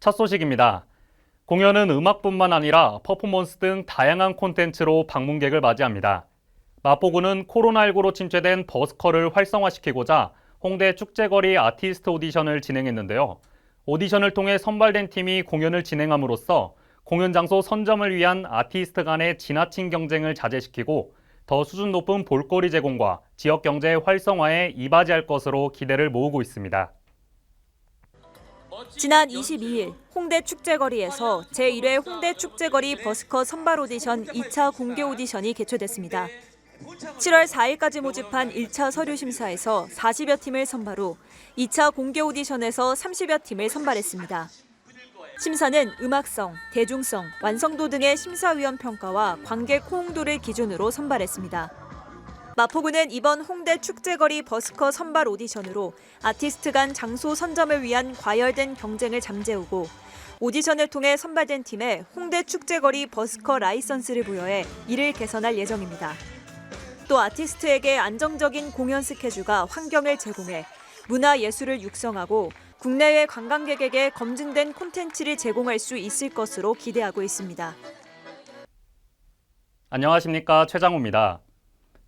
첫 소식입니다. 공연은 음악뿐만 아니라 퍼포먼스 등 다양한 콘텐츠로 방문객을 맞이합니다. 마포구는 코로나19로 침체된 버스커를 활성화시키고자 홍대 축제거리 아티스트 오디션을 진행했는데요. 오디션을 통해 선발된 팀이 공연을 진행함으로써 공연 장소 선점을 위한 아티스트 간의 지나친 경쟁을 자제시키고 더 수준 높은 볼거리 제공과 지역 경제 활성화에 이바지할 것으로 기대를 모으고 있습니다. 지난 22일 홍대 축제거리에서 제1회 홍대 축제거리 버스커 선발 오디션 2차 공개 오디션이 개최됐습니다. 7월 4일까지 모집한 1차 서류 심사에서 40여 팀을 선발 후 2차 공개 오디션에서 30여 팀을 선발했습니다. 심사는 음악성, 대중성, 완성도 등의 심사위원 평가와 관객 호응도를 기준으로 선발했습니다. 마포구는 이번 홍대 축제거리 버스커 선발 오디션으로 아티스트 간 장소 선점을 위한 과열된 경쟁을 잠재우고 오디션을 통해 선발된 팀에 홍대 축제거리 버스커 라이선스를 부여해 이를 개선할 예정입니다. 또 아티스트에게 안정적인 공연 스케줄과 환경을 제공해 문화 예술을 육성하고 국내외 관광객에게 검증된 콘텐츠를 제공할 수 있을 것으로 기대하고 있습니다. 안녕하십니까 최장우입니다.